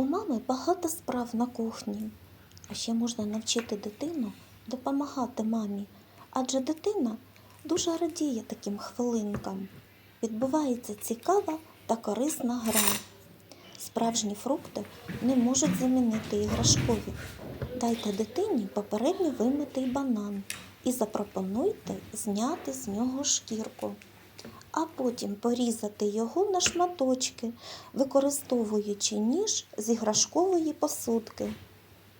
У мами багато справ на кухні. А ще можна навчити дитину допомагати мамі, адже дитина дуже радіє таким хвилинкам. Відбувається цікава та корисна гра. Справжні фрукти не можуть замінити іграшкові. Дайте дитині попередньо вимитий банан і запропонуйте зняти з нього шкірку, а потім порізати його на шматочки, використовуючи ніж з іграшкової посудки.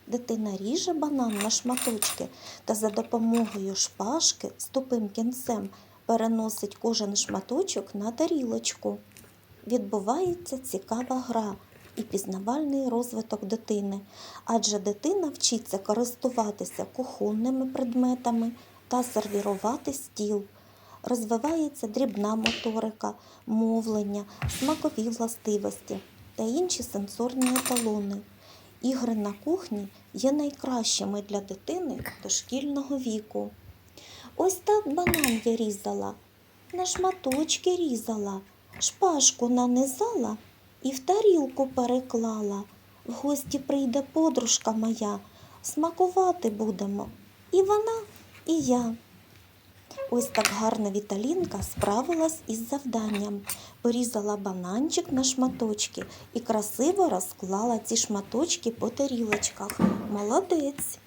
Дитина ріже банан на шматочки та за допомогою шпажки з тупим кінцем переносить кожен шматочок на тарілочку. Відбувається цікава гра і пізнавальний розвиток дитини, адже дитина вчиться користуватися кухонними предметами та сервірувати стіл. Розвивається дрібна моторика, мовлення, смакові властивості та інші сенсорні еталони. Ігри на кухні є найкращими для дитини дошкільного віку. Ось так банан я різала, на шматочки різала, шпажку нанизала і в тарілку переклала. В гості прийде подружка моя, смакувати будемо. І вона, і я. Ось так гарна Віталінка справилась із завданням. Порізала бананчик на шматочки і красиво розклала ці шматочки по тарілочках. Молодець!